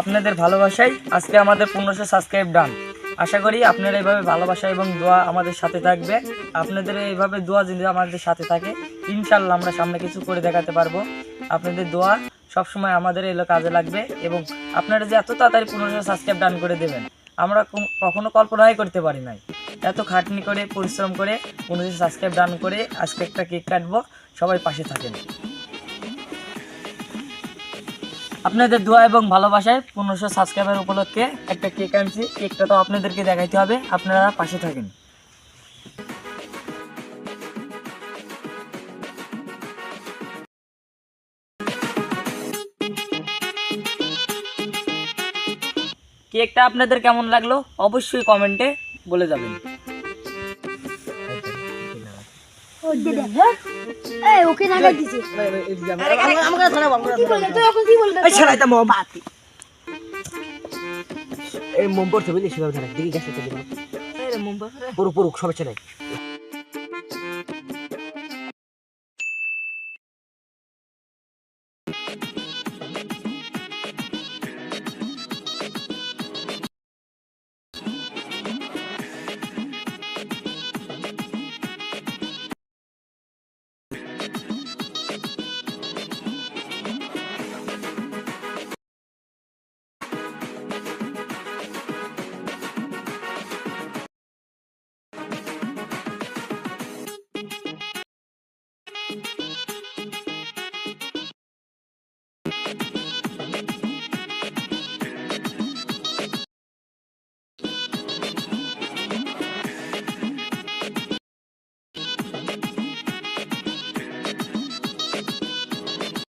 আপনাদের ভালোবাসাই আজকে আমাদের পনেরোশো সাবস্ক্রাইব ডান। আশা করি আপনারা এইভাবে ভালোবাসা এবং দোয়া আমাদের সাথে থাকবে। আপনাদের এইভাবে দোয়া যদি আমাদের সাথে থাকে ইনশাল্লাহ আমরা সামনে কিছু করে দেখাতে পারব। আপনাদের দোয়া সবসময় আমাদের এলো কাজে লাগবে এবং আপনারা যে এত তাড়াতাড়ি পনেরোশো সাবস্ক্রাইব ডান করে দেবেন, আমরা কখনো কল্পনাই করতে পারি নাই। এত খাটনি করে, পরিশ্রম করে পনেরোশো সাবস্ক্রাইব ডান করে আজকে একটা কেক কাটবো। সবাই পাশে থাকেন। আপনাদের দোয়া এবং ভালোবাসায় পনেরোশো সাবস্ক্রাইবার উপলক্ষে একটা কেক আনছি। কেকটা তো আপনাদেরকে দেখাইতে হবে। আপনারা পাশে থাকেন। কেকটা আপনাদের কেমন লাগল? অবশ্যই কমেন্টে বলে যাবেন। এই ওকে দিছে আমাকে আমাকে কি বলবে এই ছাড়াইতে মোম এই মোম পড়ছে বুঝলি সেভাবে দিকে গেছে তো পুরো পুরো সবে ছাড়াই you